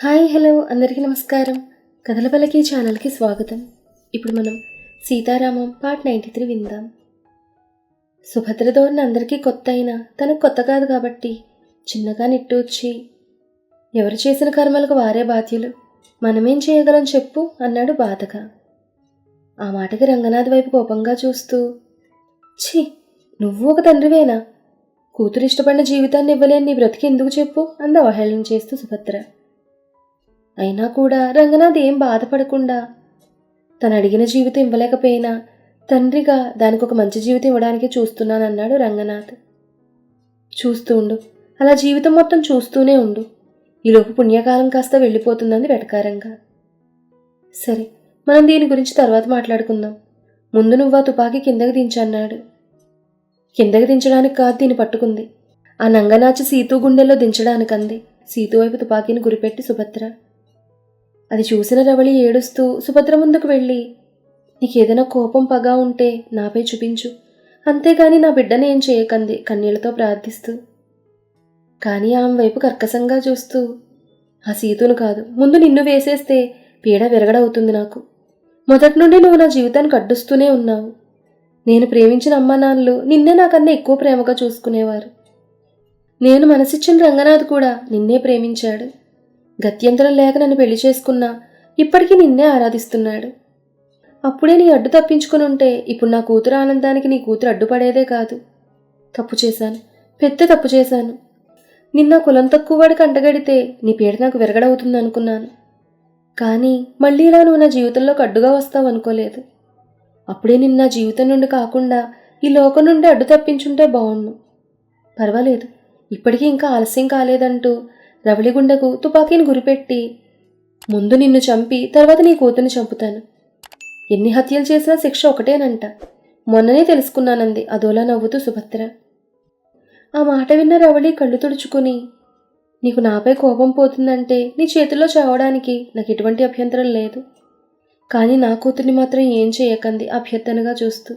Hi hello అందరికీ నమస్కారం. కథల పలకి ఛానల్కి స్వాగతం. ఇప్పుడు మనం సీతారామం పార్ట్ నైంటీ త్రీ విందాం. సుభద్ర ధోరణి అందరికీ కొత్త అయినా తనకు కొత్త కాదు కాబట్టి చిన్నగా నిట్టూర్చి ఎవరు చేసిన కర్మలకు వారే బాధ్యులు మనమేం చేయగలం చెప్పు అన్నాడు బాధగా. ఆ మాటకి రంగనాథ్ వైపు కోపంగా చూస్తూ ఛీ నువ్వు ఒక తండ్రివేనా? కూతురు ఇష్టపడిన జీవితాన్ని ఇవ్వలేని నీ బ్రతికి ఎందుకు చెప్పు అంది అవహేళన చేస్తూ సుభద్ర. అయినా కూడా రంగనాథ్ ఏం బాధపడకుండా తను అడిగిన జీవితం ఇవ్వలేకపోయినా తండ్రిగా దానికి ఒక మంచి జీవితం ఇవ్వడానికి చూస్తున్నానన్నాడు రంగనాథ్. చూస్తూ ఉండు. అలా జీవితం మొత్తం చూస్తూనే ఉండు. ఈలోపు పుణ్యకాలం కాస్త వెళ్ళిపోతుందని వెటకారంగా. సరే మనం దీని గురించి తర్వాత మాట్లాడుకుందాం. ముందు నువ్వు ఆ తుపాకీ కిందకి దించన్నాడు కిందకి దించడానికి కాదు దీన్ని పట్టుకుంది. ఆ నంగనాచి సీతూ గుండెల్లో దించడానికంది. అంది సీతు వైపు తుపాకీని గురిపెట్టి సుభద్ర. అది చూసిన రవళి ఏడుస్తూ సుభద్ర ముందుకు వెళ్ళి. నీకేదైనా కోపం పగ ఉంటే నాపై చూపించు. అంతేగాని నా బిడ్డని ఏం చేయకంది? కన్నీళ్ళతో ప్రార్థిస్తూ. కానీ ఆమె వైపు కర్కశంగా చూస్తూ ఆ సీతును కాదు. ముందు నిన్ను వేసేస్తే పీడ విరగడవుతుంది నాకు. మొదటి నుండి నువ్వు నా జీవితానికి అడ్డుస్తూనే ఉన్నావు. నేను ప్రేమించిన అమ్మా నాన్నలు నిన్నే నాకన్నా ఎక్కువ ప్రేమగా చూసుకునేవారు. నేను మనసిచ్చిన రంగనాథ్ కూడా నిన్నే ప్రేమించాడు. గత్యంతరం లేక నన్ను పెళ్ళి చేసుకున్నా ఇప్పటికీ నిన్నే ఆరాధిస్తున్నాడు. అప్పుడే నీ అడ్డు తప్పించుకుని ఉంటే ఇప్పుడు నా కూతురు ఆనందానికి నీ కూతురు అడ్డుపడేదే కాదు. తప్పు చేశాను. పెద్ద తప్పు చేశాను. నిన్న కులం తక్కువ వాడికి అంటగడితే నీ పీడ నాకు విరగడవుతుంది అనుకున్నాను. కానీ మళ్ళీ ఇలా నువ్వు నా జీవితంలోకి అడ్డుగా వస్తావు అనుకోలేదు. అప్పుడే నిన్న నా జీవితం నుండి కాకుండా ఈ లోకం నుండి అడ్డు తప్పించుంటే బాగుండు. పర్వాలేదు. ఇప్పటికీ ఇంకా ఆలస్యం కాలేదంటూ రవళిగుండకు తుపాకీని గురిపెట్టి ముందు నిన్ను చంపి తర్వాత నీ కూతుర్ని చంపుతాను. ఎన్ని హత్యలు చేసినా శిక్ష ఒకటేనంట. మొన్ననే తెలుసుకున్నానంది. అదోలా నవ్వుతూ సుభద్ర. ఆ మాట విన్న రవళి కళ్ళు తుడుచుకుని నీకు నాపై కోపం పోతుందంటే నీ చేతుల్లో చావడానికి నాకు ఎటువంటి అభ్యంతరం లేదు. కానీ నా కూతుర్ని మాత్రం ఏం చేయకంది అభ్యర్థనగా చూస్తూ.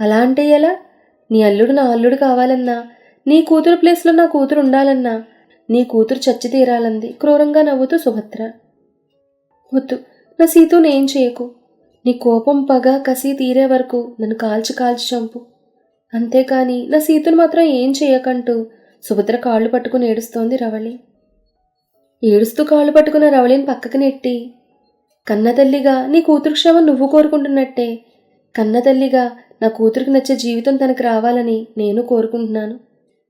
అలా అంటే ఎలా? నీ అల్లుడు నా అల్లుడు కావాలన్నా నీ కూతురు ప్లేస్లో నా కూతురు ఉండాలన్నా నీ కూతురు చచ్చి తీరాలంది. క్రూరంగా నవ్వుతూ సుభద్ర. వద్దు నా సీతుని నేం చేయకు? నీ కోపం పగ కసి తీరే వరకు నన్ను కాల్చి కాల్చి చంపు. అంతేకాని నా సీతను మాత్రం ఏం చేయకంటూ సుభద్ర కాళ్ళు పట్టుకుని ఏడుస్తోంది రవళి. ఏడుస్తూ కాళ్ళు పట్టుకున్న రవళిని పక్కకి నెట్టి కన్నతల్లిగా నీ కూతురు క్షేమం నువ్వు కోరుకుంటున్నట్టే. కన్నతల్లిగా నా కూతురికి నచ్చే జీవితం తనకు రావాలని నేను కోరుకుంటున్నాను.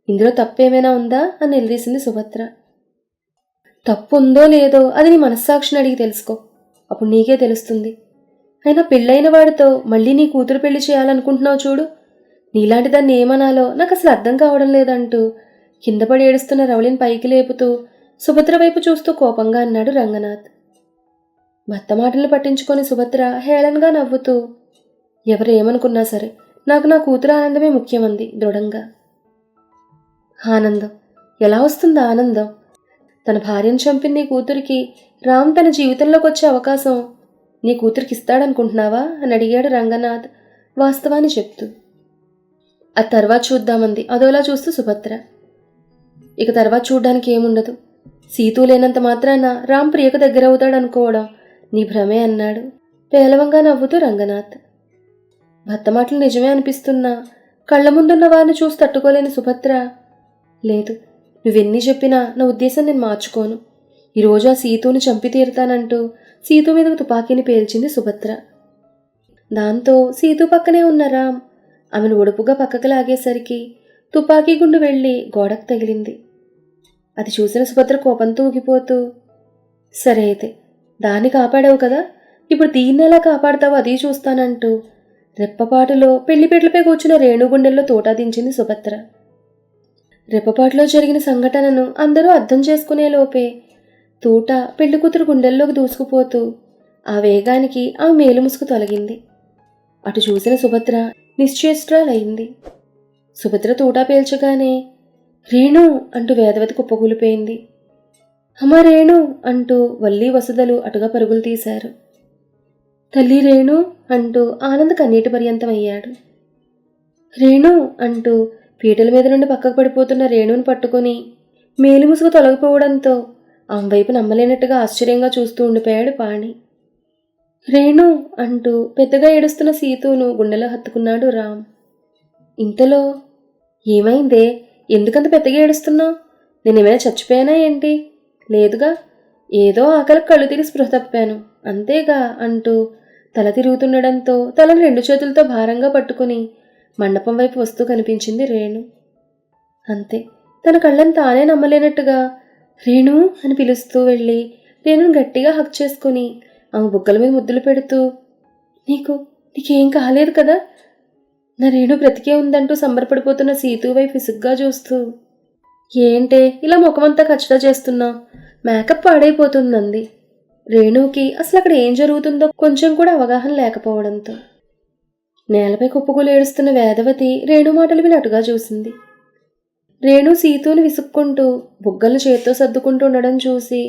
ఇందులో తప్పేమైనా ఉందా అని నిలదీసింది సుభద్ర. తప్పు ఉందో లేదో అది నీ మనస్సాక్షిని అడిగి తెలుసుకో. అప్పుడు నీకే తెలుస్తుంది. అయినా పెళ్ళైన వాడితో మళ్ళీ నీ కూతురు పెళ్ళి చేయాలనుకుంటున్నావు చూడు. నీలాంటి దాన్ని ఏమనాలో నాకు అసలు అర్థం కావడం లేదంటూ కింద పడి ఏడుస్తున్న రవళిని పైకి లేపుతూ సుభద్ర వైపు చూస్తూ కోపంగా అన్నాడు రంగనాథ్. భర్త మాటలు పట్టించుకొని సుభద్ర హేళనగా నవ్వుతూ ఎవరు ఏమనుకున్నా సరే నాకు నా కూతురు ఆనందమే ముఖ్యమంది దృఢంగా. ఆనందం. ఎలా వస్తుందా ఆనందం? తన భార్యను చంపిన నీ కూతురికి రామ్ తన జీవితంలోకి వచ్చే అవకాశం నీ కూతురికి ఇస్తాడనుకుంటున్నావా అని అడిగాడు రంగనాథ్. వాస్తవాన్ని చెప్తూ. ఆ తర్వాత చూద్దామంది. అదోలా చూస్తూ సుభద్ర. ఇక తర్వాత చూడ్డానికి ఏముండదు. సీతూ లేనంత మాత్రాన రామ్ ప్రియకు దగ్గర అవుతాడనుకోవడం నీ భ్రమే అన్నాడు. పేలవంగా నవ్వుతూ రంగనాథ్. భర్త మాటలు నిజమే అనిపిస్తున్నా కళ్ళ ముందున్న వారిని చూసి తట్టుకోలేని సుభద్ర లేదు నువ్వెన్ని చెప్పినా నా ఉద్దేశం నేను మార్చుకోను. ఈరోజు ఆ సీతుని చంపి తీరుతానంటూ సీతు మీద తుపాకీని పేల్చింది సుభద్ర. దాంతో సీతు పక్కనే ఉన్న రామ్ ఆమెను ఒడుపుగా పక్కకు లాగేసరికి తుపాకీ గుండు వెళ్ళి గోడకు తగిలింది. అది చూసిన సుభద్ర కోపంతో ఊగిపోతూ సరే అయితే దాన్ని కాపాడావు కదా ఇప్పుడు దీన్ని ఎలా కాపాడతావో అది చూస్తానంటూ రెప్పపాటులో పెళ్ళిపెట్లపై కూర్చున్న రేణుగుండెల్లో తోటాదించింది సుభద్ర. రెప్పపాటులో జరిగిన సంఘటనను అందరూ అర్థం చేసుకునే లోపే తూట పెళ్ళికూతురు గుండెల్లోకి దూసుకుపోతూ ఆ వేగానికి ఆ మేలుముసుకు తొలగింది. అటు చూసిన సుభద్ర నిశ్చేష్ట్రాలయ్యింది సుభద్ర తూటా పేల్చగానే రేణు అంటూ వేదవతి కుప్పకూలిపోయింది. అమ్మ రేణు అంటూ వల్లి వసుదలు అటుగా పరుగులు తీశారు. తల్లి రేణు అంటూ ఆనంద్ కన్నీటి పర్యంతం అయ్యాడు రేణు అంటూ పీటల మీద నుండి పక్కకు పడిపోతున్న రేణుని పట్టుకుని మేలుముసుగు తొలగిపోవడంతో ఆమె వైపు నమ్మలేనట్టుగా ఆశ్చర్యంగా చూస్తూ ఉండిపోయాడు పాణి. రేణు అంటూ పెద్దగా ఏడుస్తున్న సీతును గుండెలో హత్తుకున్నాడు రామ్. ఇంతలో ఏమైందే? ఎందుకంత పెద్దగా ఏడుస్తున్నావు? నేనేమైనా చచ్చిపోయానా ఏంటి? లేదుగా ఏదో ఆకలి కళ్ళు తిరిగి స్పృహ తప్పాను. అంతేగా అంటూ తల తిరుగుతుండడంతో తలను రెండు చేతులతో భారంగా పట్టుకుని మండపం వైపు వస్తూ కనిపించింది రేణు. అంతే. తన కళ్ళని తానే నమ్మలేనట్టుగా రేణు అని పిలుస్తూ వెళ్ళి రేణుని గట్టిగా హక్ చేసుకుని ఆమె బుగ్గల మీద ముద్దులు పెడుతూ నీకు నీకేం కాలేదు కదా? నా రేణు బ్రతికే ఉందంటూ సంబరపడిపోతున్న సీతు వైపు విసుగ్గా చూస్తూ ఏంటే ఇలా ముఖమంతా ఖచ్చితంగా చేస్తున్నా? మేకప్ పాడైపోతుందంది. రేణుకి అసలు అక్కడ ఏం జరుగుతుందో కొంచెం కూడా అవగాహన లేకపోవడంతో. నేలపై కుప్పకూలు ఏడుస్తున్న వేదవతి రేణు మాటలు వినట్టుగా చూసింది. రేణు సీతోని విసుక్కుంటూ బుగ్గలను చేత్తో సర్దుకుంటూ ఉండడం చూసి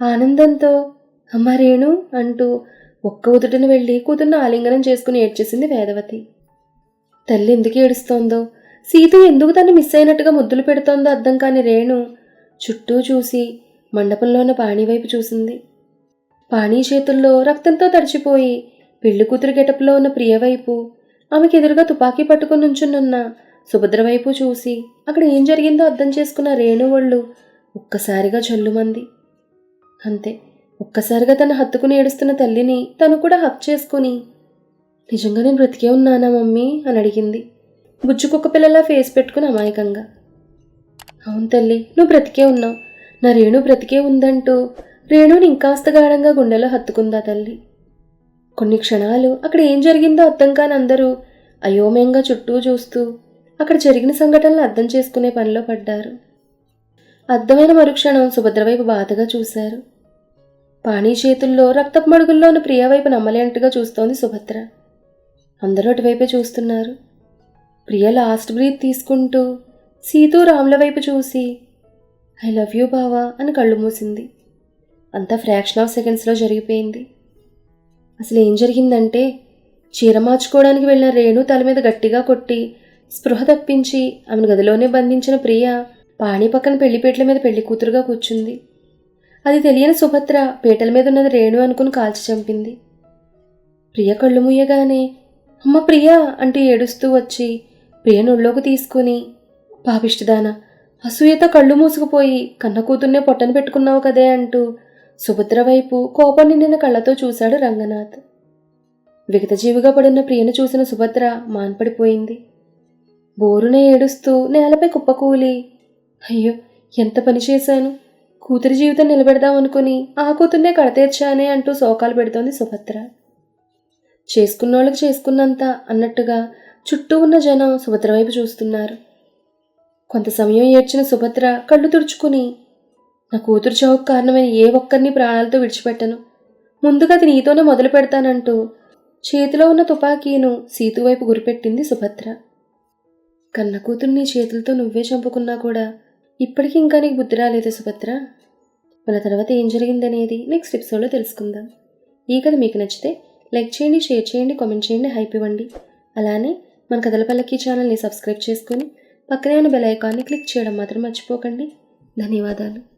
ఆనందంతో అమ్మ రేణు అంటూ ఒక్క ఉదుటిని వెళ్ళి కూతుర్ని ఆలింగనం చేసుకుని ఏడ్చేసింది వేదవతి. తల్లి ఎందుకు ఏడుస్తోందో? సీత ఎందుకు తను మిస్ అయినట్టుగా ముద్దులు పెడుతోందో అర్థం కాని రేణు చుట్టూ చూసి మండపంలో ఉన్న పాణి వైపు చూసింది. పాణి చేతుల్లో రక్తంతో తడిచిపోయి పెళ్ళి కూతురు గెటప్లో ఉన్న ప్రియ వైపు ఆమెకు ఎదురుగా తుపాకీ పట్టుకుని నుంచునున్న సుభద్ర వైపు చూసి అక్కడ ఏం జరిగిందో అర్థం చేసుకున్న రేణు ఒళ్ళు ఒక్కసారిగా చల్లుమంది. అంతే ఒక్కసారిగా తను హత్తుకుని ఏడుస్తున్న తల్లిని తను కూడా హక్ చేసుకుని నిజంగా నేను బ్రతికే ఉన్నానా మమ్మీ? అని అడిగింది. బుజ్జు కుక్క పిల్లలా ఫేస్ పెట్టుకుని అమాయకంగా. అవును తల్లి నువ్వు బ్రతికే ఉన్నావు. నా రేణు బ్రతికే ఉందంటూ రేణుని ఇంకాస్త గాఢంగా గుండెలో హత్తుకుందా తల్లి. కొన్ని క్షణాలు అక్కడ ఏం జరిగిందో అర్థం కాని అందరూ అయోమయంగా చుట్టూ చూస్తూ అక్కడ జరిగిన సంఘటనలు అర్థం చేసుకునే పనిలో పడ్డారు. అర్థమైన మరుక్షణం సుభద్ర వైపు బాధగా చూశారు. పాణి చేతుల్లో రక్తపు మడుగుల్లోని ప్రియ వైపు నమ్మలేనట్టుగా చూస్తోంది సుభద్ర. అందరూ అటువైపే చూస్తున్నారు. ప్రియ లాస్ట్ బ్రీత్ తీసుకుంటూ సీతూ రాముల వైపు చూసి ఐ లవ్ యూ బావా అని కళ్ళు మూసింది. అంతా ఫ్రాక్షన్ ఆఫ్ సెకండ్స్లో జరిగిపోయింది. అసలు ఏం జరిగిందంటే చీర మార్చుకోవడానికి వెళ్ళిన రేణు తల మీద గట్టిగా కొట్టి స్పృహ తప్పించి ఆమెను గదిలోనే బంధించిన ప్రియ పాణి పక్కన పెళ్ళిపేటల మీద పెళ్ళి కూతురుగా కూర్చుంది. అది తెలియని సుభద్ర పీటల మీద ఉన్నది రేణు అనుకుని కాల్చి చంపింది. ప్రియ కళ్ళు ముయ్యగానే అమ్మ ప్రియ అంటూ ఏడుస్తూ వచ్చి ప్రియ నొళ్ళోకి తీసుకుని పాపిష్టిదానా అసూయతో కళ్ళు మూసుకుపోయి కన్న కూతుర్నే పొట్టను పెట్టుకున్నావు కదే అంటూ సుభద్ర వైపు కోపం నిండిన కళ్ళతో చూశాడు రంగనాథ్. విగతజీవిగా పడిన ప్రియను చూసిన సుభద్ర మాన్పడిపోయింది. బోరున ఏడుస్తూ నేలపై కుప్పకూలి అయ్యో ఎంత పని చేశాను? కూతురి జీవితం నిలబెడదామనుకుని ఆ కూతుర్నే కడతీర్చానే అంటూ శోకాలు పెడుతోంది సుభద్ర. చేసుకున్నోళ్ళకి చేసుకున్నంత అన్నట్టుగా చుట్టూ ఉన్న జనం సుభద్ర వైపు చూస్తున్నారు. కొంత సమయం ఏడ్చిన సుభద్ర కళ్ళు తుడుచుకుని నా కూతురు చావుకు కారణమైన ఏ ఒక్కరిని ప్రాణాలతో విడిచిపెట్టను. ముందుగా అది నీతోనే మొదలు పెడతానంటూ చేతిలో ఉన్న తుపాకీను సీతు వైపు గురిపెట్టింది సుభద్ర. కన్న కూతురు నీ చేతులతో నువ్వే చంపుకున్నా కూడా ఇప్పటికీ ఇంకా నీకు బుద్ధి రాలేదు సుభద్ర. మన తర్వాత ఏం జరిగిందనేది నెక్స్ట్ ఎపిసోడ్లో తెలుసుకుందాం. ఈ కథ మీకు నచ్చితే లైక్ చేయండి షేర్ చేయండి కామెంట్ చేయండి హైప్ ఇవ్వండి. అలానే మన కథల పల్లకి ఛానల్ని సబ్స్క్రైబ్ చేసుకొని పక్కనే ఉన్న బెల్ ఐకాన్ని క్లిక్ చేయడం మాత్రం మర్చిపోకండి. ధన్యవాదాలు.